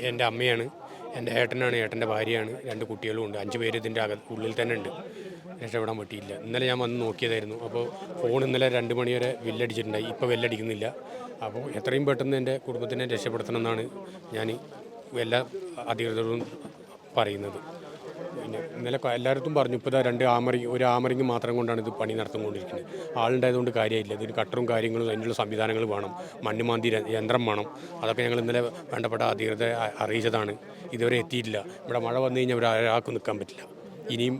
എന്റെ അമ്മയാണ് എന്റെ ഏട്ടനാണ് ഏട്ടന്റെ ഭാര്യയാണ് രണ്ട് കുട്ടികളും ഉണ്ട്. അഞ്ച് പേര് ഇതിന്റെ അകത്ത് ഉള്ളിൽ തന്നെ ഉണ്ട്. രക്ഷപ്പെടാൻ പറ്റിയില്ല. ഇന്നലെ ഞാൻ വന്ന് നോക്കിയതായിരുന്നു. അപ്പോൾ ഫോൺ ഇന്നലെ രണ്ട് മണി വരെ വില്ലടിച്ചിട്ടുണ്ടായി. ഇപ്പോൾ വില്ലടിക്കുന്നില്ല. അപ്പോൾ എത്രയും പെട്ടെന്ന് എന്റെ കുടുംബത്തിനെ രക്ഷപ്പെടുത്തണമെന്നാണ് ഞാൻ എല്ലാ അധികൃതരോടും പറയുന്നത്. പിന്നെ ഇന്നലെ എല്ലായിടത്തും പറഞ്ഞു ഇപ്പോൾ രണ്ട് ആമറിങ് ഒരു ആമറിങ് മാത്രം കൊണ്ടാണ് ഇത് പണി നടത്തിക്കൊണ്ടിരിക്കുന്നത്. ആളുണ്ടായതുകൊണ്ട് കാര്യമില്ല. ഇതിന് കട്ടറും കാര്യങ്ങളും അതിനുള്ള സംവിധാനങ്ങൾ വേണം. മണ്ണുമാന്തി മാന്തി യന്ത്രം വേണം. അതൊക്കെ ഞങ്ങൾ ഇന്നലെ വേണ്ടപ്പെട്ട അധികൃതരെ അറിയിച്ചതാണ്. ഇതുവരെ എത്തിയിട്ടില്ല. ഇവിടെ മഴ വന്നു കഴിഞ്ഞാൽ ഒരാൾക്ക് നിൽക്കാൻ പറ്റില്ല. ഇനിയും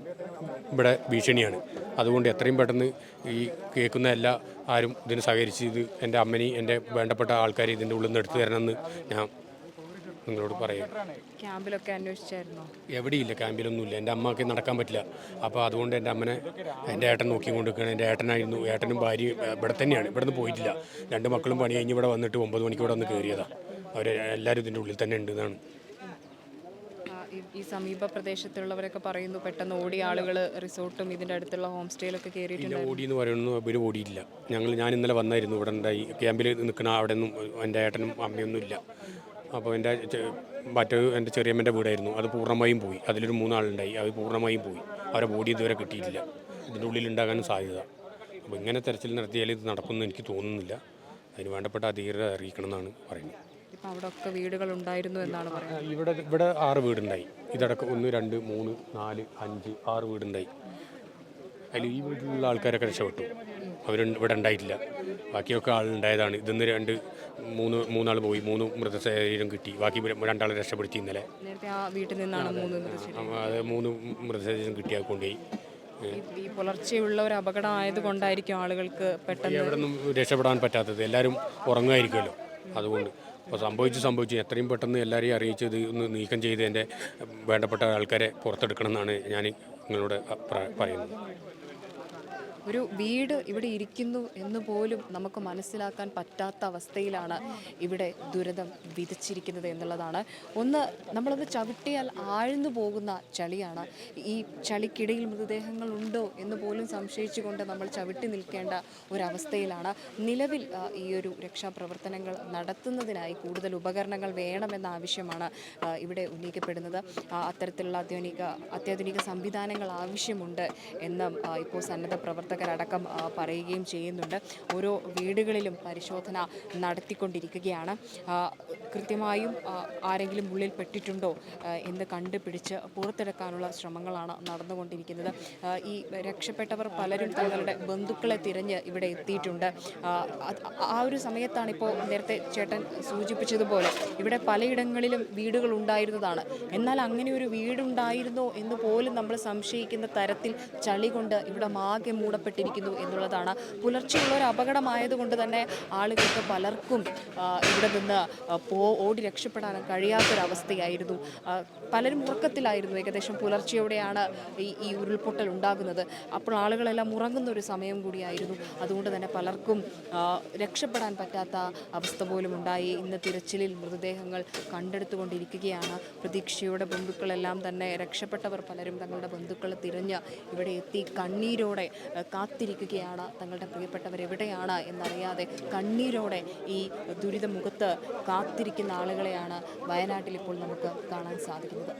ഇവിടെ ഭീഷണിയാണ്. അതുകൊണ്ട് എത്രയും പെട്ടെന്ന് ഈ കേൾക്കുന്ന എല്ലാ ആരും ഇതിന് സഹകരിച്ച് ഇത് എന്റെ അമ്മനെയും എന്റെ വേണ്ടപ്പെട്ട ആൾക്കാരെ ഇതിന്റെ ഉള്ളിൽ നിന്ന് എടുത്തു തരണമെന്ന് ഞാൻ നിങ്ങളോട് പറയും. ക്യാമ്പിലൊക്കെ അന്വേഷിച്ചായിരുന്നോ? എവിടെയില്ല ക്യാമ്പിലൊന്നുമില്ല. എന്റെ അമ്മയ്ക്ക് നടക്കാൻ പറ്റില്ല. അപ്പോൾ അതുകൊണ്ട് എന്റെ അമ്മനെ എന്റെ ഏട്ടൻ നോക്കിക്കൊണ്ടിരിക്കുകയാണ്. എന്റെ ഏട്ടനായിരുന്നു ഏട്ടനും ഭാര്യയും ഇവിടെ തന്നെയാണ്. ഇവിടെ നിന്ന് പോയിട്ടില്ല. രണ്ട് മക്കളും പണി കഴിഞ്ഞ് ഇവിടെ വന്നിട്ട് ഒമ്പത് മണിക്ക് ഇവിടെ വന്ന് കയറിയതാണ് അവർ എല്ലാവരും ഇതിന്റെ ഉള്ളിൽ തന്നെ ഉണ്ട് എന്നാണ്. ഈ- സമീപ പ്രദേശത്തുള്ളവരൊക്കെ പറയുന്നു പെട്ടെന്ന് ഓടിയ ആളുകൾ റിസോർട്ടും ഇതിന്റെ അടുത്തുള്ള ഹോം സ്റ്റേയിലൊക്കെ കയറിയിട്ടില്ല ഓടി എന്ന് പറയുന്നു ഇവർ ഓടിയില്ല ഞങ്ങൾ ഞാൻ ഇന്നലെ വന്നായിരുന്നു. ഇവിടെ ഉണ്ടായി ക്യാമ്പിൽ നിൽക്കുന്ന അവിടെ ഒന്നും എന്റെ ഏട്ടനും അമ്മയൊന്നും ഇല്ല. അപ്പോൾ എന്റെ മറ്റേ എന്റെ ചെറിയമ്മന്റെ വീടായിരുന്നു. അത് പൂർണമായും പോയി. അതിലൊരു മൂന്നാളുണ്ടായി. അത് പൂർണമായും പോയി. അവരെ ബോഡി ഇതുവരെ കിട്ടിയിട്ടില്ല. ഇതിന്റെ ഉള്ളിൽ ഉണ്ടാകാനും സാധ്യത. അപ്പോൾ ഇങ്ങനെ തെരച്ചിൽ നടത്തിയാൽ ഇത് നടക്കുമെന്ന് എനിക്ക് തോന്നുന്നില്ല. അതിന് വേണ്ടപ്പെട്ട അധികൃതരെ അറിയിക്കണം എന്നാണ് പറയുന്നത്. ഇപ്പൊ അവിടെ ഒക്കെ വീടുകൾ ഉണ്ടായിരുന്നു എന്നാണ് പറയുന്നത്. ഇവിടെ ഇവിടെ ആറ് വീടുണ്ടായി. ഇതടക്കം ഒന്ന് രണ്ട് മൂന്ന് നാല് അഞ്ച് ആറ് വീടുണ്ടായി. അതിൽ ഈ വീട്ടിലുള്ള ആൾക്കാരൊക്കെ രക്ഷപ്പെട്ടു. അവർ ഇവിടെ ഉണ്ടായിട്ടില്ല. ബാക്കിയൊക്കെ ആളുണ്ടായതാണ്. ഇതിന്ന് രണ്ട് മൂന്ന് മൂന്നാൾ പോയി. മൂന്ന് മൃതശരീരം കിട്ടി. ബാക്കി രണ്ടാളെ രക്ഷപ്പെടുത്തി ഇന്നലെ. നേരത്തെ ആ വീട്ടിൽ നിന്നാണ് മൂന്ന് മൃതശരീരം. അത് മൂന്ന് മൃതശരീരം കിട്ടിയാൽ കൊണ്ടുപോയി. ഈ- ഈ പുലർച്ചെയുള്ള ഒരു അപകടം ആയതുകൊണ്ടായിരിക്കും ആളുകൾക്ക് പെട്ടെന്ന് എവിടെ നിന്നും രക്ഷപ്പെടാൻ പറ്റാത്തത്. എല്ലാവരും ഉറങ്ങുമായിരിക്കുമല്ലോ. അതുകൊണ്ട്. അപ്പോൾ സംഭവിച്ചു സംഭവിച്ചു എത്രയും പെട്ടെന്ന് എല്ലാവരെയും അറിയിച്ചത് ഒന്ന് നീക്കം ചെയ്ത് എന്റെ വേണ്ടപ്പെട്ട ആൾക്കാരെ പുറത്തെടുക്കണം എന്നാണ് ഞാൻ നിങ്ങളോട് പറയുന്നത്. ഒരു വീട് ഇവിടെ ഇരിക്കുന്നു എന്ന് പോലും നമുക്ക് മനസ്സിലാക്കാൻ പറ്റാത്ത അവസ്ഥയിലാണ് ഇവിടെ ദുരിതം വിതച്ചിരിക്കുന്നത് എന്നുള്ളതാണ്. ഒന്ന് നമ്മളൊന്ന് ചവിട്ടിയാൽ ആഴ്ന്നു പോകുന്ന ചളിയാണ്. ഈ ചളിക്കിടയിൽ മൃതദേഹങ്ങൾ ഉണ്ടോ എന്ന് പോലും സംശയിച്ചുകൊണ്ട് നമ്മൾ ചവിട്ടി നിൽക്കേണ്ട ഒരവസ്ഥയിലാണ്. നിലവിൽ ഈ ഒരു രക്ഷാപ്രവർത്തനങ്ങൾ നടത്തുന്നതിനായി കൂടുതൽ ഉപകരണങ്ങൾ വേണമെന്ന ആവശ്യമാണ് ഇവിടെ ഉന്നയിക്കപ്പെടുന്നത്. അത്തരത്തിലുള്ള അത്യാധുനിക അത്യാധുനിക സംവിധാനങ്ങൾ ആവശ്യമുണ്ട് എന്ന് ഇപ്പോൾ സന്നദ്ധ പ്രവർത്തകരടക്കം പറയുകയും ചെയ്യുന്നുണ്ട്. ഓരോ വീടുകളിലും പരിശോധന നടത്തിക്കൊണ്ടിരിക്കുകയാണ്. കൃത്യമായും ആരെങ്കിലും ഉള്ളിൽ പെട്ടിട്ടുണ്ടോ എന്ന് കണ്ടുപിടിച്ച് പുറത്തെടുക്കാനുള്ള ശ്രമങ്ങളാണ് നടന്നുകൊണ്ടിരിക്കുന്നത്. ഈ രക്ഷപ്പെട്ടവർ പലരും തങ്ങളുടെ ബന്ധുക്കളെ തിരഞ്ഞ് ഇവിടെ എത്തിയിട്ടുണ്ട്. ആ, ഒരു സമയത്താണ് ഇപ്പോൾ നേരത്തെ ചേട്ടൻ സൂചിപ്പിച്ചതുപോലെ ഇവിടെ പലയിടങ്ങളിലും വീടുകൾ ഉണ്ടായിരുന്നതാണ്. എന്നാൽ അങ്ങനെ ഒരു വീടുണ്ടായിരുന്നോ എന്ന് പോലും നമ്മൾ സംശയിക്കുന്ന തരത്തിൽ ചളി കൊണ്ട് ഇവിടെ മാകെ ആകെ മൂടപ്പെട്ടിരിക്കുന്നു എന്നുള്ളതാണ്. പുലർച്ചെയുള്ള ഒരു അപകടമായതുകൊണ്ട് തന്നെ ആളുകൾക്ക് പലർക്കും ഇവിടെ നിന്ന് പോ ഓടി രക്ഷപ്പെടാൻ കഴിയാത്തൊരവസ്ഥയായിരുന്നു. പലരും ഉറക്കത്തിലായിരുന്നു. ഏകദേശം പുലർച്ചെയോടെയാണ് ഈ ഈ ഉരുൾപൊട്ടൽ ഉണ്ടാകുന്നത്. അപ്പോൾ ആളുകളെല്ലാം ഉറങ്ങുന്ന ഒരു സമയം കൂടിയായിരുന്നു. അതുകൊണ്ട് തന്നെ പലർക്കും രക്ഷപ്പെടാൻ പറ്റാത്ത അവസ്ഥ പോലും ഉണ്ടായി. ഇന്ന് തിരച്ചിലിൽ മൃതദേഹങ്ങൾ കണ്ടെടുത്തുകൊണ്ടിരിക്കുകയാണ്. പ്രതീക്ഷയുടെ ബന്ധുക്കളെല്ലാം തന്നെ രക്ഷപ്പെട്ടവർ പലരും തങ്ങളുടെ ബന്ധുക്കളെ തിരഞ്ഞ് ഇവിടെ എത്തി കണ്ണീരോടെ കാത്തിരിക്കുകയാണ്. തങ്ങളുടെ പ്രിയപ്പെട്ടവർ എവിടെയാണ് എന്നറിയാതെ കണ്ണീരോടെ ഈ ദുരിത മുഖത്ത് കാത്തിരിക്കുന്ന ആളുകളെയാണ് വയനാട്ടിൽ ഇപ്പോൾ നമുക്ക് കാണാൻ സാധിക്കുന്നത്.